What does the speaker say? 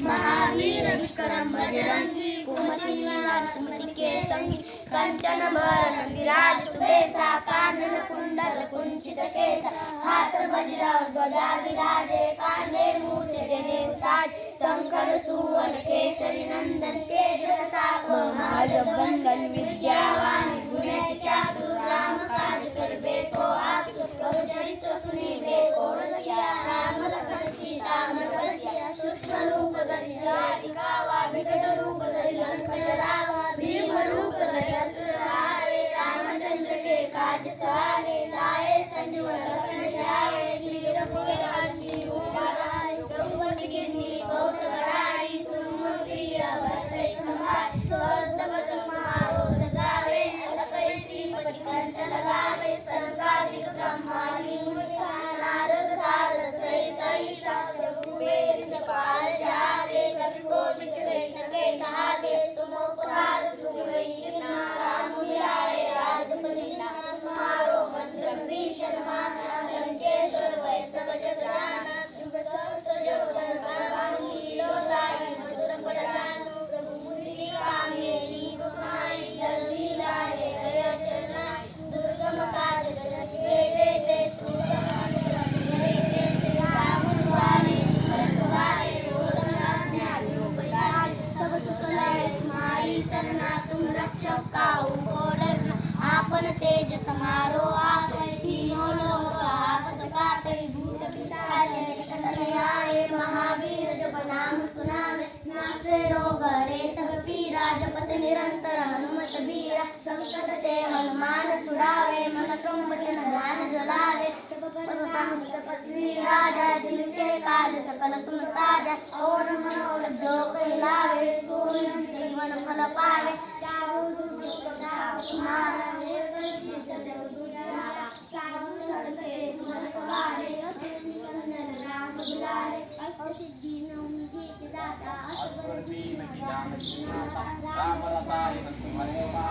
महावीर विक्रम बजरंगी कुमति कंचन बरन विराज सुबेसा कानन कुंडल कुंचित केसा हाथ वज्र ध्वजा विराजे कांधे मूछ जने साज शंकर सुवन केसरी नंदन तेज प्रताप महाजबंदन के काज सवारे लाए संजीवन रक्षक काहू आपन तेज समारो आप तीनों लोग आपत काटे भूत पिशाच निकट आए महावीर, जब नाम सुनावे नासे रोग हरे सब पीरा जपत निरंतर हनुमत बीरा। संकट ते हनुमान छुड़ावे, मन क्रम वचन ध्यान जलावे। तपस्वी राजा, दिन के काज सकल तुम साजा। और मनोरथ जो कहलावे सोयम जीवन फल पावे। Pagni, nagigamit sila, tama na sa akin at kumalima.